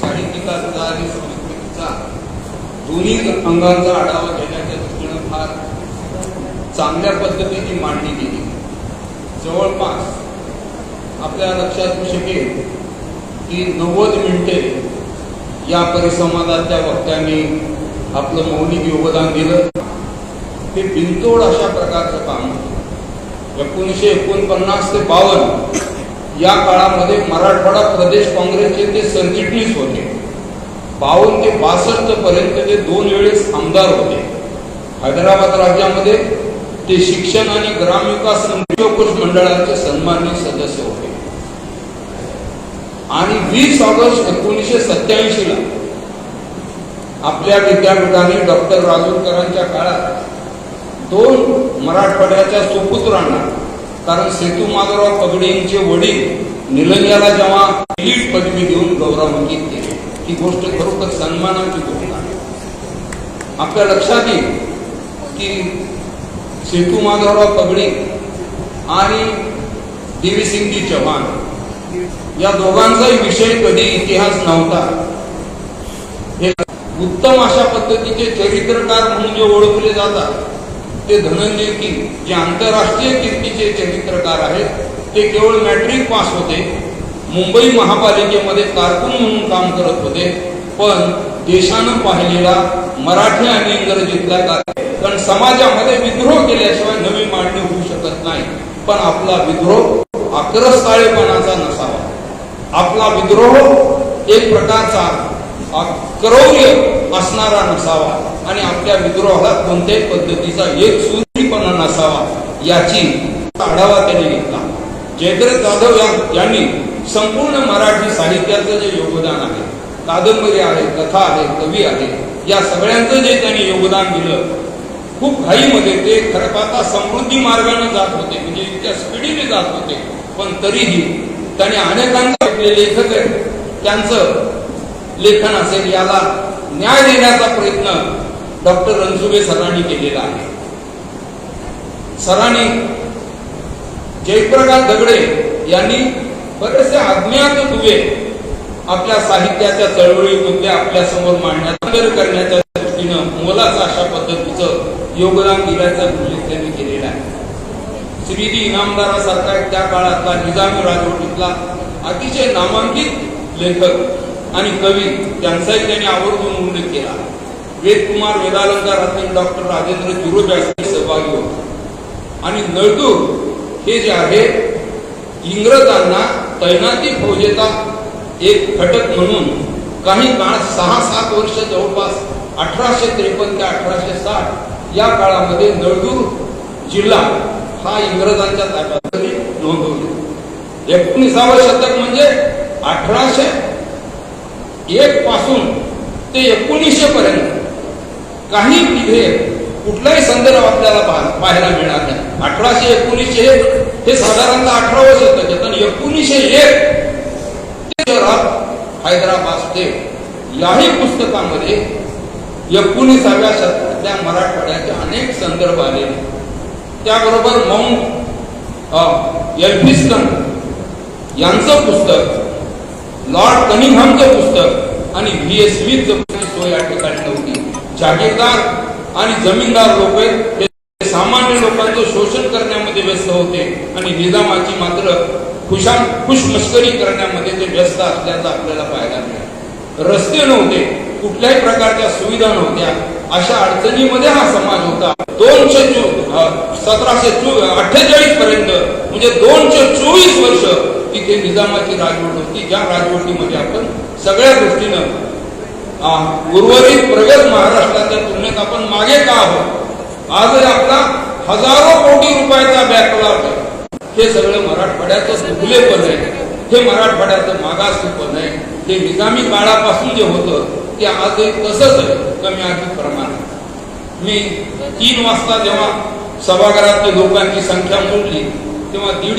साहित्यिकाचा आणि संस्कृतीचा दोन्ही अंगांचा आढावा घेण्याच्या दृष्टीनं फार चांगल्या पद्धतीची मांडणी केली जवळपास आपल्या लक्षात येऊ शकेल की नव्वद मिनिटे या परिसंवादातल्या वक्त्यांनी आपलं मौलिक योगदान दिलं. हे बिनतोड अशा प्रकारचं काम एकोणीसशे एकोणपन्नास ते बावन्न या काळामध्ये मराठवाडा प्रदेश काँग्रेसचे ते सरचिटणीस होते. बावन्न ते बासष्ट पर्यंत ते दोन वेळेस आमदार होते. हैदराबाद राज्यामध्ये ते शिक्षण आणि ग्रामविकास मंत्री मंडळाचे सन्माननीय सदस्य होते. आणि वीस ऑगस्ट एकोणीसशे सत्याऐंशी ला आपल्या विद्यापीठाने डॉक्टर राजूरकरांच्या काळात दोन मराठवाड्याच्या सुपुत्रांना कारण सेतू माधवराव पगडे यांचे वडील निलंग्याला जेव्हा एलिट पदवी देऊन गौरवान्वित केले. ही गोष्ट खरोखर सन्मानाची गोष्ट आहे. आपल्या लक्षात येईल की सेतू माधवराव पगडे आणि देवीसिंगजी चव्हाण या दोघांचाही विषय कधी इतिहास नव्हता. हे उत्तम अशा पद्धतीचे चरित्रकार म्हणून जे ओळखले जातात ते धनंजय की जे आंतरराष्ट्रीय कीर्तीचे आहेत ते केवळ मॅट्रिक पास होते. मुंबई महापालिकेमध्ये कारकून म्हणून काम करत होते. पण देशानं पाहिलेला मराठी आणि इंग्रजीतला कार्य कारण समाजामध्ये विद्रोह केल्याशिवाय नवी मांडणी होऊ शकत नाही. पण आपला विद्रोह आक्रस्ताळेपणाचा नसावा. आपला विद्रोह एक प्रकारचा क्रौर्य असणारा नसावा आणि आपल्या विद्रोहाला कोणत्याही पद्धतीचा एक सुरीपणा नसावा याची आढावा त्यांनी घेतला. जयद्रथ जाधव यांनी संपूर्ण मराठी साहित्याचं जे योगदान आहे कादंबरी आहे कथा आहे कवी आहे या सगळ्यांचं जे त्यांनी योगदान दिलं खूप घाईमध्ये ते खरं पाहता समृद्धी मार्गाने जात होते म्हणजे इतक्या स्पीडीने जात होते. पण तरीही त्याने अनेकांचे लेखक आहेत. त्यांचं लेखन असेल याला न्याय देण्याचा प्रयत्न डॉक्टर रणसुबे सरांनी केलेला आहे. सरांनी जयप्रकाश दगडे यांनी बरेचसे अज्ञात दुवे आपल्या साहित्याच्या चळवळीमध्ये आपल्यासमोर मांडण्यात करण्याच्या दृष्टीनं मोलाचं अशा पद्धतीचं योगदान दिल्याचा उल्लेख त्यांनी केलेला आहे. श्रीजी इनामदारासारखा एक त्या काळातला निजामी राजवटीतला अतिशय नामांकित लेखक आणि कवी त्यांचाही त्यांनी आवर्जून उल्लेख केला. वेदकुमार वेदालंकारातील डॉक्टर राजेंद्र जुरोब्यासाठी सहभागी होते. आणि नळदूर हे जे आहे इंग्रजांना तैनाती फौजेचा एक घटक म्हणून काही काळ सहा सात वर्ष जवळपास अठराशे त्रेपन्न ते अठराशे साठ या काळामध्ये नळदूर जिल्हा हा इंग्रजांच्या ताब्यात नोंदवले. एकोणीसावं शतक म्हणजे अठराशे एक पासून ते एकोणीसशे पर्यंत काही पिढे संदर्भ आपल्याला पाहायला मिळणार नाही. अठराशे एकोणीसशे एक हे साधारणतः अठरावं शतक आहे एकोणीसशे एक शहरात हैदराबाद ते याही पुस्तकामध्ये एकोणीसाव्या शतकातल्या मराठवाड्याचे अनेक संदर्भ आलेले त्याबरोबर माउंट एल्फिस्टन यांचं पुस्तक लॉर्ड कनिंगhamचं पुस्तक आणि व्ही एस स्मिथचं सोय या ठिकाणी नव्हती. जागीरदार आणि जमीनदार लोक सामान्य लोकांचं शोषण करण्यामध्ये व्यस्त होते आणि निजामाची मात्र खुशा खुशमस्करी करण्यामध्ये ते व्यस्त असल्याचं आपल्याला पाहायला मिळालं. रस्ते नव्हते कुठल्याही प्रकारच्या सुविधा नव्हत्या. अशा अडचणीमध्ये हा समाज होता. दोनशे सतराशे अठ्ठेचाळीस पर्यंत म्हणजे दोनशे चोवीस वर्ष तिथे निजामाची राजवट होती. ज्या राजवटीमध्ये आपण सगळ्या दृष्टीनं उर्वरित प्रगत महाराष्ट्राच्या तुलनेत आपण मागे का आहोत? आजही आपला हजारो कोटी रुपयाचा बॅकलॉग आहे. हे सगळं मराठवाड्याचं खुलेपण आहे. हे मराठवाड्याचं मागासपण आहे. हे निजामी काळापासून जे होतं ते आजही तसंच आहे. कमी अधिक प्रमाणात मी तीन वाजता जेव्हा सभागृहातल्या लोकांची संख्या मोजली तेव्हा दीड